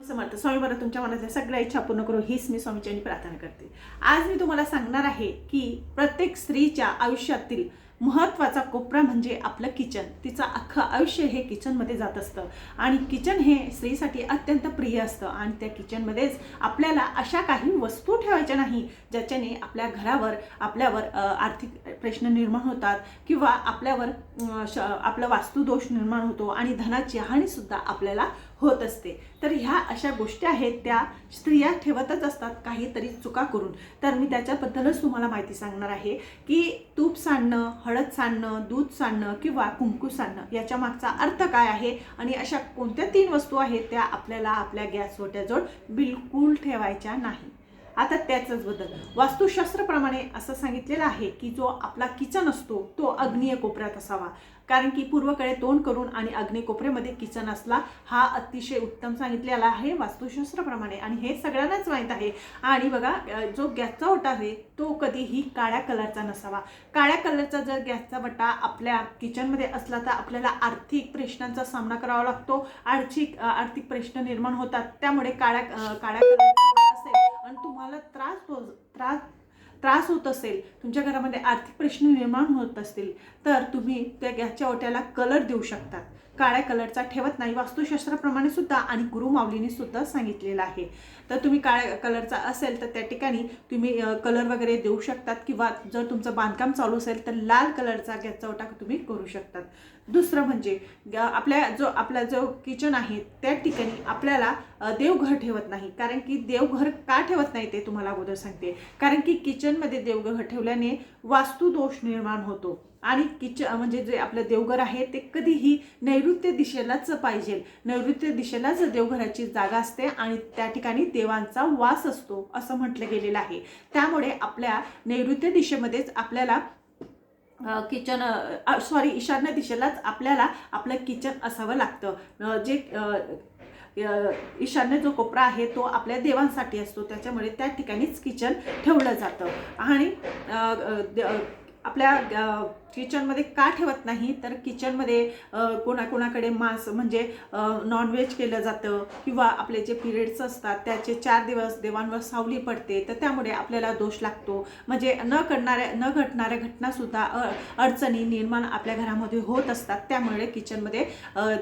समर्थ स्वामी बरं तुमच्या मनातल्या सगळ्या इच्छा पूर्ण करू हीच मी स्वामीच्यांनी प्रार्थना करते. आज मी तुम्हाला सांगणार आहे की प्रत्येक स्त्रीच्या आयुष्यातील महत्त्वाचा कोपरा म्हणजे आपलं किचन. तिचं अख्खं आयुष्य हे किचनमध्ये जात असतं. आणि किचन हे स्त्रीसाठी अत्यंत प्रिय असतं. आणि त्या किचनमध्येच आपल्याला अशा काही वस्तू ठेवायच्या नाही ज्याच्याने आपल्या घरावर आपल्यावर आर्थिक प्रश्न निर्माण होतात किंवा आपल्यावर श आपला वास्तुदोष निर्माण होतो आणि धनाची हानीसुद्धा आपल्याला होत असते. तर ह्या अशा गोष्टी आहेत त्या स्त्रिया ठेवतच असतात काहीतरी चुका करून. तर मी त्याच्याबद्दलच तुम्हाला माहिती सांगणार आहे की तूप सांडणं हळद सांडणं दूध सांडणं किंवा कुंकू सांडणं याच्या मागचा अर्थ काय आहे आणि अशा कोणत्या तीन वस्तू आहेत त्या आपल्याला आपल्या गॅस ओट्याजवळ बिलकुल ठेवायच्या नाही. आता त्याचंच बद्दल वास्तुशास्त्रप्रमाणे असं सांगितलेलं आहे की जो आपला किचन असतो तो अग्नीय कोपऱ्यात असावा. कारण की पूर्वकडे तोंड करून आणि अग्नी कोपऱ्यामध्ये किचन असला हा अतिशय उत्तम सांगितलेला आहे वास्तुशास्त्राप्रमाणे. आणि हे सगळ्यांनाच माहीत आहे. आणि बघा जो गॅसचा ओटा आहे तो कधीही काळ्या कलरचा नसावा. काळ्या कलरचा जर गॅसचा वटा आपल्या किचनमध्ये असला तर आपल्याला आर्थिक प्रश्नांचा सामना करावा लागतो. आर्थिक आर्थिक प्रश्न निर्माण होतात. त्यामुळे काळ्या काळ्या कलरचा आणि तुम्हाला त्रास हो त्रास त्रास होत असेल तुमच्या घरामध्ये आर्थिक प्रश्न निर्माण होत असतील तर तुम्ही त्या गॅसच्या ओट्याला कलर देऊ शकतात. काळ्या कलरचा ठेवत नाही. वास्तुशास्त्राप्रमाणे सुद्धा आणि गुरुमावलीने सुद्धा सांगितलेलं आहे. तर तुम्ही काळ्या कलरचा असेल तर त्या ठिकाणी तुम्ही कलर वगैरे देऊ शकतात किंवा जर तुमचं बांधकाम चालू असेल तर लाल कलरचा गॅसचा ओटा तुम्ही करू शकतात. दुसरं म्हणजे आपल्या जो आपला जो किचन आहे त्या ठिकाणी आपल्याला देवघर ठेवत नाही. कारण की देवघर का ठेवत नाही ते तुम्हाला अगोदर सांगते. कारण की किचनमध्ये देवघर ठेवल्याने वास्तुदोष निर्माण होतो. आणि किच म्हणजे जे आपलं देवघर आहे ते कधीही नैऋत्य दिशेलाच पाहिजे नैऋत्य दिशेलाच देवघराची जागा असते आणि त्या ठिकाणी देवांचा वास असतो असं म्हटलं गेलेलं आहे. त्यामुळे आपल्या नैऋत्य दिशेमध्येच आपल्याला किचन सॉरी ईशान्य दिशेलाच आपल्याला आपलं किचन असावं लागतं. जे ईशान्य जो कोपरा आहे तो आपल्या देवांसाठी असतो. त्याच्यामुळे त्या ठिकाणीच किचन ठेवलं जातं. आणि द- आपल्या किचनमध्ये का ठेवत नाही? तर किचनमध्ये कोणाकोणाकडे मांस म्हणजे नॉनव्हेज केलं जातं किंवा आपले जे पिरियड्स असतात त्याचे चार दिवस देवांवर सावली पडते तर त्यामुळे आपल्याला दोष लागतो. म्हणजे न घडणाऱ्या न घटणाऱ्या घटनासुद्धा अ, अडचणी निर्माण आपल्या घरामध्ये होत असतात. त्यामुळे किचनमध्ये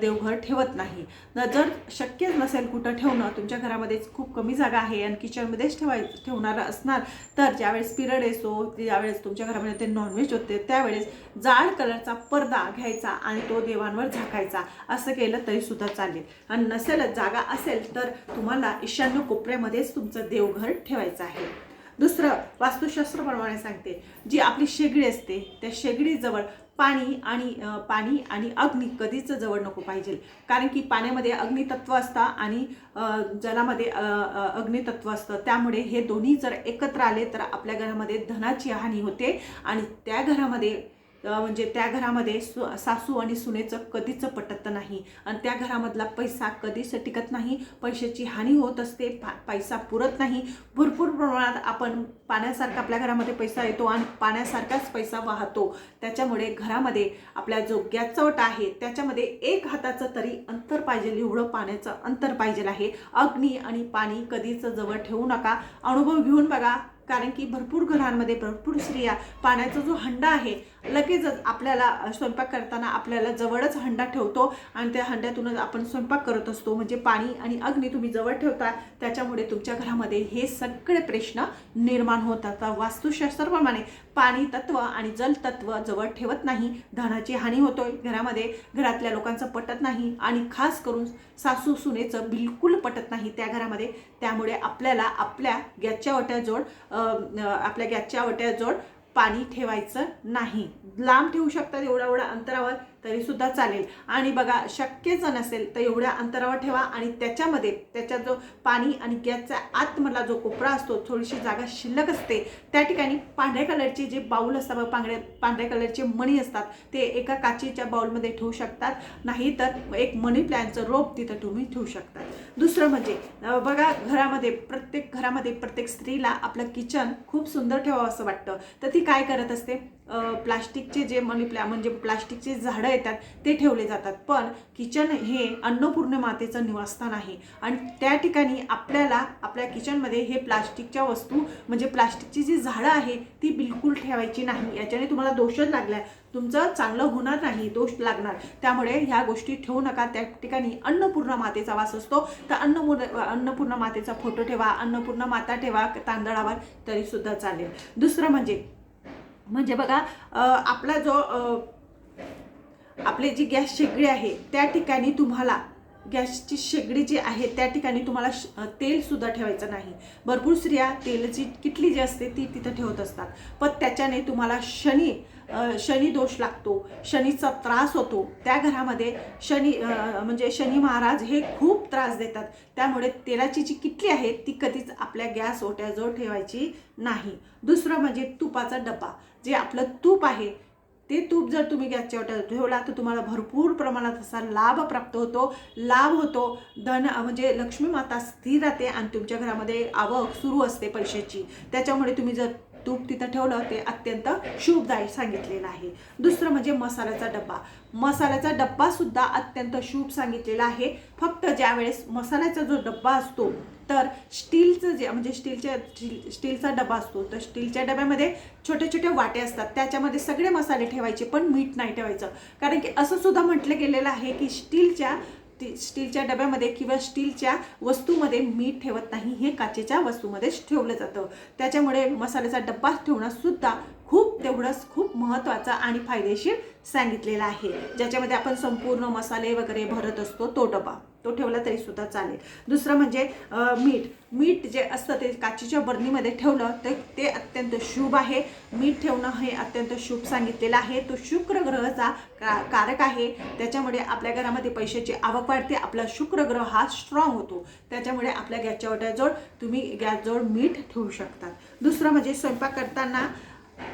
देवघर ठेवत नाही. जर शक्य नसेल कुठं ठेवणं तुमच्या घरामध्ये खूप कमी जागा आहे आणि किचनमध्येच ठेवाय ठेवणारं असणार तर ज्यावेळेस पिरियड येतो ज्यावेळेस तुमच्या घरामध्ये ते नॉनव्हेज होते त्यावेळेस जाड कलरचा पडदा घ्यायचा आणि तो देवांवर झाकायचा. असं केलं तरी सुद्धा चालेल. आणि नसेलच जागा असेल तर तुम्हाला ईशान्य कोपऱ्यामध्येच तुमचं देवघर ठेवायचं आहे. दुसरं वास्तुशास्त्रप्रमाणे सांगते. जी आपली शेगडी असते त्या शेगडीजवळ पाणी आणि पाणी आणि अग्नी कधीच जवळ नको पाहिजे. कारण की पाण्यामध्ये अग्नितत्व असतं आणि जलामध्ये अग्नितत्व असतं. त्यामुळे हे दोन्ही जर एकत्र आले तर आपल्या घरामध्ये धनाची हानी होते आणि त्या घरामध्ये म्हणजे त्या घरामध्ये सु सासू आणि सुनेचं कधीच पटत नाही. आणि त्या घरामधला पैसा कधीच टिकत नाही. पैशाची हानी होत असते. पा पैसा पुरत नाही. भरपूर प्रमाणात आपण पाण्यासारखा आपल्या घरामध्ये पैसा येतो आणि पाण्यासारखाच पैसा वाहतो. त्याच्यामुळे घरामध्ये आपल्या जो गॅसचा आहे त्याच्यामध्ये एक हाताचं तरी अंतर पाहिजे. एवढं पाण्याचं अंतर पाहिजे आहे. अग्नी आणि पाणी कधीच जवळ ठेवू नका. अनुभव घेऊन बघा. कारण की भरपूर घरांमध्ये भरपूर स्त्रिया पाण्याचा जो हंडा आहे लगेचच आपल्याला स्वयंपाक करताना आपल्याला जवळच हंडा ठेवतो आणि त्या हंड्यातूनच आपण स्वयंपाक करत असतो. म्हणजे पाणी आणि अग्नी तुम्ही जवळ ठेवता त्याच्यामुळे तुमच्या घरामध्ये हे सगळे प्रश्न निर्माण होतात. वास्तुशास्त्राप्रमाणे पाणी तत्व आणि जल तत्व जवळ ठेवत नाही धनाची हानी होतोय. घरामध्ये घरातल्या लोकांचं पटत नाही आणि खास करून सासू सुनेचं बिलकुल पटत नाही त्या घरामध्ये. त्यामुळे आपल्याला आपल्या गॅसच्या ओट्याजवळ आपल्या गॅसच्या ओट्याजवळ पाणी ठेवायचं नाही. लांब ठेवू शकतात एवढ्या एवढ्या अंतरावर तरीसुद्धा चालेल. आणि बघा शक्यच नसेल तर एवढ्या अंतरावर ठेवा आणि त्याच्यामध्ये त्याच्या जो पाणी आणि गॅसचा आतमधला जो कोपरा असतो थोडीशी जागा शिल्लक असते. त्या ठिकाणी पांढऱ्या कलरचे जे बाऊल असतात बघा, पांढऱ्या पांढऱ्या कलरचे मणी असतात ते एका काचेच्या बाउलमध्ये ठेवू शकतात. नाही तर एक मनी प्लॅनचं रोप तिथं तुम्ही ठेवू शकतात. दुसरं म्हणजे बघा घरामध्ये प्रत्येक घरामध्ये प्रत्येक स्त्रीला आपलं किचन खूप सुंदर ठेवावं असं वाटतं. तर ती काय करत असते? प्लास्टिकचे जे मनी प्लॅ म्हणजे प्लास्टिकचे झाडं येतात ते ठेवले जातात. पण किचन हे अन्नपूर्ण मातेचं निवासस्थान आहे. आणि त्या ठिकाणी आपल्याला आपल्या किचनमध्ये हे प्लास्टिकच्या वस्तू म्हणजे प्लास्टिकची जी झाडं आहे ती बिलकुल ठेवायची नाही. याच्याने तुम्हाला दोषच लागला तुमचं चांगलं होणार नाही दोष लागणार. त्यामुळे ह्या गोष्टी ठेवू नका. त्या ठिकाणी अन्नपूर्ण मातेचा वास असतो. तर अन्नपूर्ण अन्नपूर्ण मातेचा फोटो ठेवा अन्नपूर्ण माता ठेवा तांदळावर तरीसुद्धा चालेल. दुसरं म्हणजे म्हणजे बघा आपला जो आपली जी गॅस शेगडी आहे त्या ठिकाणी तुम्हाला गॅसची शेगडी जी आहे त्या ठिकाणी तुम्हाला श- ठेवायचं नाही. भरपूर स्त्रिया तेलची किटली जी असते ती तिथं ठेवत असतात. पण त्याच्याने तुम्हाला शनी शनी दोष लागतो शनीचा त्रास होतो. त्या घरामध्ये शनी म्हणजे शनी महाराज हे खूप त्रास देतात. त्यामुळे तेलाची जी किटली आहे ती कधीच आपल्या गॅस ओट्याजवळ ठेवायची नाही. दुसरं म्हणजे तुपाचा डबा. जे आपलं तूप आहे ते तूप जर तुम्ही गॅसच्या ओट्यावर ठेवला तर तुम्हाला भरपूर प्रमाणात असा लाभ प्राप्त होतो. लाभ होतो धन म्हणजे लक्ष्मी माता स्थिर राहते आणि तुमच्या घरामध्ये आवक सुरू असते पैशाची. त्याच्यामुळे तुम्ही जर तूप तिथं ठेवलं ते अत्यंत शुभदायी सांगितलेलं आहे. दुसरं म्हणजे मसाल्याचा डब्बा. मसाल्याचा डब्बा सुद्धा अत्यंत शुभ सांगितलेला आहे. फक्त ज्यावेळेस मसाल्याचा जो डब्बा असतो तर स्टीलचं जे म्हणजे स्टीलच्या स्टील स्टीलचा डबा असतो तर स्टीलच्या डब्यामध्ये छोटे छोटे वाटे असतात. त्याच्यामध्ये सगळे मसाले ठेवायचे पण मीठ नाही ठेवायचं. कारण की असं सुद्धा म्हटलं गेलेलं आहे की स्टीलच्या ती स्टीलच्या डब्यामध्ये किंवा स्टीलच्या वस्तूमध्ये मीठ ठेवत नाही हे काचेच्या वस्तूमध्ये ठेवलं जातं. त्याच्यामुळे मसाल्याचा डब्बा ठेवणंसुद्धा खूप तेवढंच खूप महत्त्वाचं आणि फायदेशीर सांगितलेलं आहे. ज्याच्यामध्ये आपण संपूर्ण मसाले वगैरे भरत असतो तो डबा. तो ठेवला तरी सुद्धा चालेल. दुसरं म्हणजे मीठ. मीठ जे असतं ते काचेच्या बर्नीमध्ये ठेवलं तर ते अत्यंत शुभ आहे. मीठ ठेवणं हे अत्यंत शुभ सांगितलेलं आहे. तो शुक्र ग्रहाचा का कारक आहे. त्याच्यामुळे आपल्या घरामध्ये पैशाची आवक वाढते. आपला शुक्र ग्रह हा स्ट्रॉंग होतो. त्याच्यामुळे आपल्या गॅसच्या ओट्याजवळ तुम्ही गॅसजवळ मीठ ठेवू शकतात. दुसरं म्हणजे स्वयंपाक करताना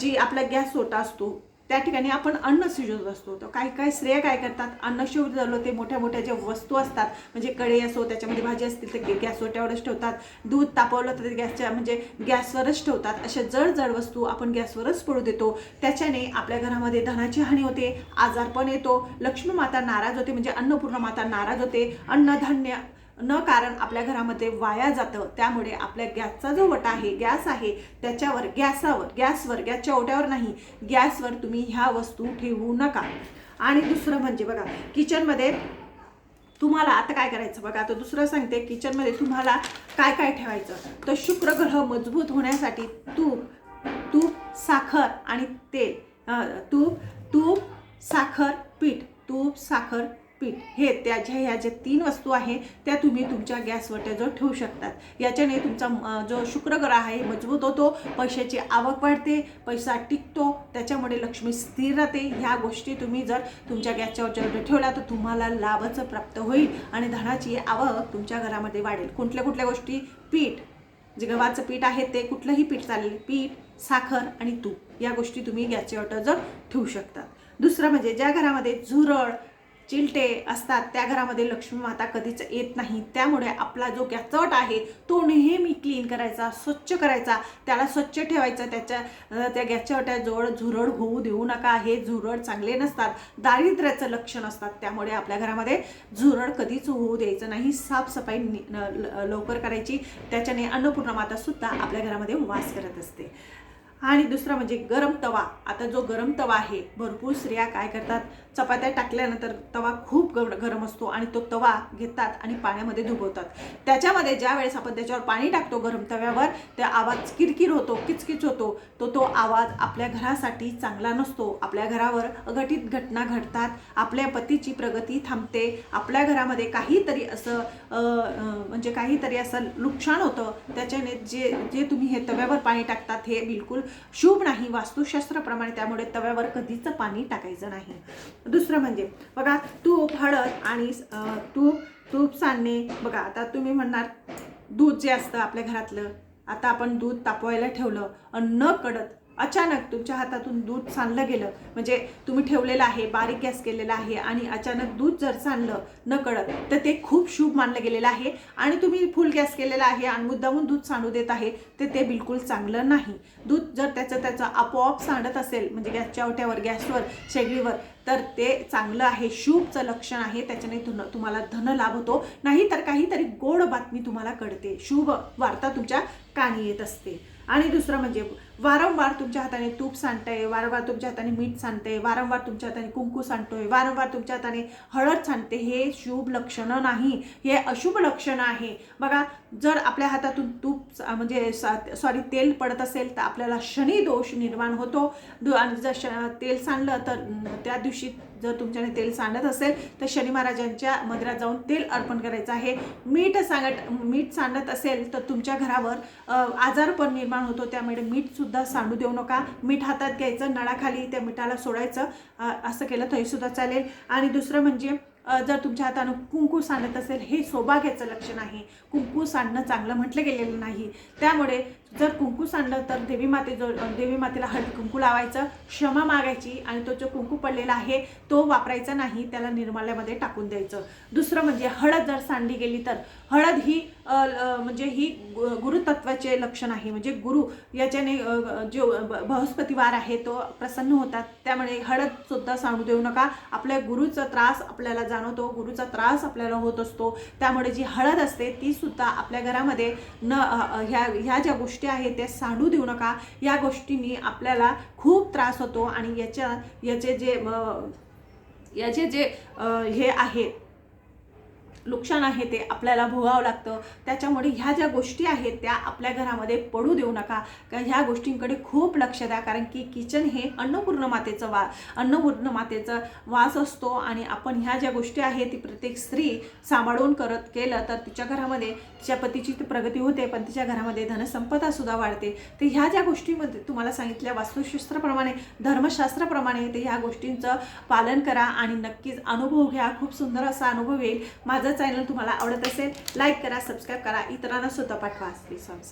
जी आपला गॅस ओटा असतो त्या ठिकाणी आपण अन्न शिजवत असतो तर काही काही स्त्रिया काय करतात? अन्न शिजवलं ते मोठ्या मोठ्या ज्या वस्तू असतात म्हणजे कढई असो त्याच्यामध्ये भाजी असतील तर गॅसवर गॅस ओट्यावरच ठेवतात. दूध तापवलं तर ते गॅसच्या म्हणजे गॅसवरच ठेवतात. अशा जड जड वस्तू आपण गॅसवरच पडू देतो. त्याच्याने आपल्या घरामध्ये धनाची हानी होते आजारपण येतो. लक्ष्मी माता नाराज होते म्हणजे अन्नपूर्णा माता नाराज होते. अन्नधान्य न कारण आपल्या घरामध्ये वाया जातं त्यामुळे आपल्या गॅसचा जो वटा आहे गॅस आहे त्याच्यावर गॅसावर गॅसवर गॅसच्या ओट्यावर नाही गॅसवर तुम्ही ह्या वस्तू ठेवू नका. आणि दुसरं म्हणजे बघा किचनमध्ये तुम्हाला आता काय करायचं बघा आता दुसरं सांगते किचनमध्ये तुम्हाला काय काय ठेवायचं? तर शुक्र ग्रह मजबूत होण्यासाठी तूप तूप साखर आणि तेल तूप तूप साखर पीठ तूप साखर पीठ. हे त्याच्या ह्या ज्या तीन वस्तू आहे त्या तुम्ही तुमच्या गॅस वट्याजवळ ठेवू शकतात. याच्याने तुमचा जो शुक्र ग्रह आहे मजबूत होतो पैशाची आवक वाढते पैसा टिकतो. त्याच्यामुळे लक्ष्मी स्थिर राहते. ह्या गोष्टी तुम्ही जर तुमच्या गॅसच्या वरच्या ठेवल्या तर तुम्हाला लाभच प्राप्त होईल आणि धनाची आवक तुमच्या घरामध्ये वाढेल. कुठल्या कुठल्या गोष्टी? पीठ. जे गव्हाचं पीठ आहे ते कुठलंही पीठ चालेल. पीठ साखर आणि तूप. या गोष्टी तुम्ही गॅसच्या वट्यावर ठेवू शकतात. दुसरं म्हणजे ज्या घरामध्ये झुरळ चिलटे असतात. त्या घरामध्ये लक्ष्मी माता कधीच येत नाही. त्यामुळे आपला जो गॅचवट आहे तो नेहमी क्लीन करायचा स्वच्छ करायचा. त्याला स्वच्छ ठेवायचा. त्याच्या त्या गॅचवट्याजवळ झुरळ होऊ देऊ नका. हे झुरळ चांगले नसतात. दारिद्र्याचं लक्षण असतात. त्यामुळे आपल्या घरामध्ये झुरळ कधीच होऊ द्यायचं नाही. साफसफाई नि- न- ल- लवकर करायची. त्याच्याने अन्नपूर्णा मातासुद्धा आपल्या घरामध्ये वास करत असते. आणि दुसरा म्हणजे गरम तवा. आता जो गरम तवा आहे भरपूर स्त्रिया काय करतात? चपात्या टाकल्यानंतर तवा खूप गर गरम असतो आणि तो तवा घेतात आणि पाण्यामध्ये धुबवतात त्याच्यामध्ये ज्या वेळेस आपण त्याच्यावर पाणी टाकतो गरम तव्यावर त्या आवाज किरकिर होतो किचकिच होतो. तो तो आवाज आपल्या घरासाठी चांगला नसतो. आपल्या घरावर अघटित घटना घडतात. आपल्या पतीची प्रगती थांबते. आपल्या घरामध्ये काहीतरी असं म्हणजे काहीतरी असं नुकसान होतं. त्याच्याने जे जे तुम्ही हे तव्यावर पाणी टाकतात हे बिलकुल शुभ नाही. वास्तुशास्त्राप्रमाणे त्यामुळे तव्यावर कधीच पाणी टाकायचं नाही. दुसरं म्हणजे बघा तूप हळद आणि तूप तूप सांडणे बघा आता तुम्ही म्हणणार दूध जे असतं आपल्या घरातलं आता आपण दूध तापवायला ठेवलं अन्न न कडत. अचानक तुमच्या हातातून दूध सांडलं गेलं. म्हणजे तुम्ही ठेवलेलं आहे बारीक गॅस केलेला आहे आणि अचानक दूध जर सांडलं न कळत तर ते खूप शुभ मानलं गेलेलं आहे. आणि तुम्ही फुल गॅस केलेला आहे आणि मुद्दामून दूध सांडू देत आहे तर ते बिलकुल चांगलं नाही. दूध जर त्याचं त्याचं आपोआप सांडत असेल म्हणजे गॅसच्या ओट्यावर गॅसवर शेगडीवर तर ते चांगलं आहे. शुभचं लक्षण आहे त्याच्याने धन तुम्हाला धन लाभ होतो. नाही तर काहीतरी गोड बातमी तुम्हाला कळते. शुभ वार्ता तुमच्या कानी येत असते. आणि दुसरं म्हणजे वारंवार तुमच्या हाताने तूप सांडतंय वारंवार तुमच्या हाताने मीठ सांडतंय वारंवार तुमच्या हाताने कुंकू सांडतोय वारंवार तुमच्या हाताने हळद सांडते हे शुभ लक्षणं नाही हे अशुभ लक्षणं आहे. बघा जर आपल्या हातातून तूप स- म्हणजे सॉरी तेल पडत असेल तर आपल्याला शनी दोष निर्माण होतो. दु- आणि जर श तेल सांडलं तर त्या दिवशी जर तुमच्याने तेल सांडत असेल तर शनी महाराजांच्या मंदिरात जाऊन तेल अर्पण करायचं आहे. मीठ सांगत मीठ सांडत असेल तर तुमच्या घरावर आजार आजारपण निर्माण होतो. त्यामुळे मीठ सुद्धा सांडू देऊ नका. मीठ हातात घ्यायचं नळाखाली त्या मिठाला सोडायचं असं केलं तरीसुद्धा चालेल. आणि दुसरं म्हणजे जर तुमच्या हातानं कुंकू सांडत असेल हे सौभाग्याचं लक्षण आहे कुंकू सांडणं चांगलं म्हटलं गेलेलं नाही. त्यामुळे जर कुंकू सांडलं तर देवी माते जो देवी मातेला हळदी कुंकू लावायचं क्षमा मागायची आणि तो जो कुंकू पडलेला आहे तो वापरायचा नाही त्याला निर्माल्यामध्ये टाकून द्यायचं. दुसरं म्हणजे हळद जर सांडली गेली तर. हळद ही म्हणजे ही गुरुतत्वाचे लक्षण आहे. म्हणजे गुरु याच्याने जो ब- बृहस्पतिवार आहे तो प्रसन्न होतात. त्यामुळे हळदसुद्धा सांडू देऊ नका. आपल्या गुरुचा त्रास आपल्याला जाणवतो. गुरुचा त्रास आपल्याला होत असतो. त्यामुळे जी हळद असते ती सुद्धा आपल्या घरामध्ये न ह्या ह्या ज्या गोष्टी आहेत त्या सांडू देऊ नका. या गोष्टींनी आपल्याला खूप त्रास होतो आणि याच्या याचे जे याचे जे हे आहे नुकसान आहे ते आपल्याला भोगावं लागतं. त्याच्यामुळे ह्या ज्या गोष्टी आहेत त्या आपल्या घरामध्ये पडू देऊ नका. कारण ह्या गोष्टींकडे खूप लक्ष द्या. कारण की किचन हे अन्नपूर्ण मातेचं वा अन्नपूर्ण मातेचं वास असतो आणि आपण ह्या ज्या गोष्टी आहेत ती प्रत्येक स्त्री सांभाळून करत केलं तर तिच्या घरामध्ये तिच्या पतीची ती प्रगती होते पण तिच्या घरामध्ये धनसंपदा सुद्धा वाढते. तर ह्या ज्या गोष्टीमध्ये तुम्हाला सांगितल्या वास्तुशास्त्राप्रमाणे धर्मशास्त्राप्रमाणे ते ह्या गोष्टींचं पालन करा आणि नक्कीच अनुभव घ्या. खूप सुंदर असा अनुभव येईल. माझं चॅनल तुम्हाला आवडत असेल लाईक करा सबस्क्राईब करा. इतरांना सुद्धा पाठवा प्लीज स्वामी